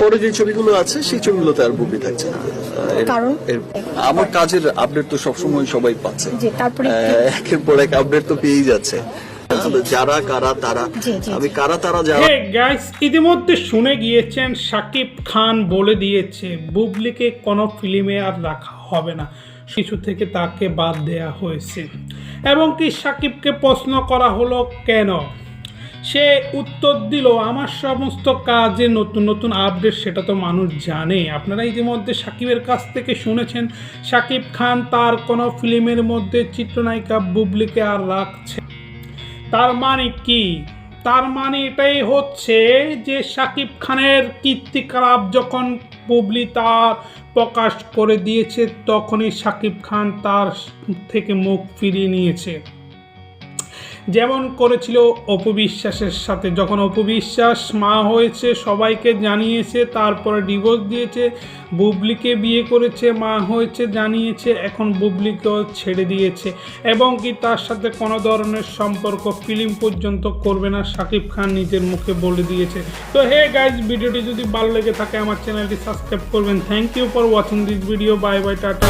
পরে যে ছবিগুলো আছে সেই ছবিগুলোতে আর বুবলি থাকছে না। কারণ? আমার কাজের আপডেট তো সবসময় সবাই পাচ্ছে। জি, তারপরে আহ, একের পর এক আপডেট তো পেয়েই যাচ্ছে। যারা কারা তারা। জি, জি, আমি কারা তারা যারা গাইস ইতিমধ্যে শুনে গিয়েছেন সাকিব খান বলে দিয়েছে বুবলিকে কোনো ফিল্মে আর রাখা হবে না। শিশু থেকে তাকে বাদ দেয়া হয়েছে। এবং কি সাকিবকে প্রশ্ন করা হলো কেন? সে উত্তর দিল, আমার সমস্ত কাজে নতুন নতুন আপডেট সেটা তো মানুষ জানে। আপনারা ইতিমধ্যে সাকিবের কাছ থেকে শুনেছেন শাকিব খান তার কোনো ফিল্মের মধ্যে চিত্রনায়িকা বুবলিকে আর রাখছে। তার মানে কি? তার মানে এটাই হচ্ছে যে সাকিব খানের কীর্তিকলাপ যখন বুবলি তার প্রকাশ করে দিয়েছে, তখনই সাকিব খান তার থেকে মুখ ফিরিয়ে নিয়েছে। যেমন করেছিল অপবিশ্বাসের সাথে। যখন অপবিশ্বাস মা হয়েছে, সবাইকে জানিয়েছে, তারপরে ডিভোর্স দিয়েছে, বুবলিকে বিয়ে করেছে, মা হয়েছে, জানিয়েছে, এখন বুবলিকেও ছেড়ে দিয়েছে। এবং কি তার সাথে কোনো ধরনের সম্পর্ক ফিল্ম পর্যন্ত করবে না, শাকিব খান নিজের মুখে বলে দিয়েছে। তো হে গাইজ ভিডিওটি যদি ভালো লেগে থাকে, আমার চ্যানেলটি সাবস্ক্রাইব করবেন। Thank you for watching this video bye bye tata.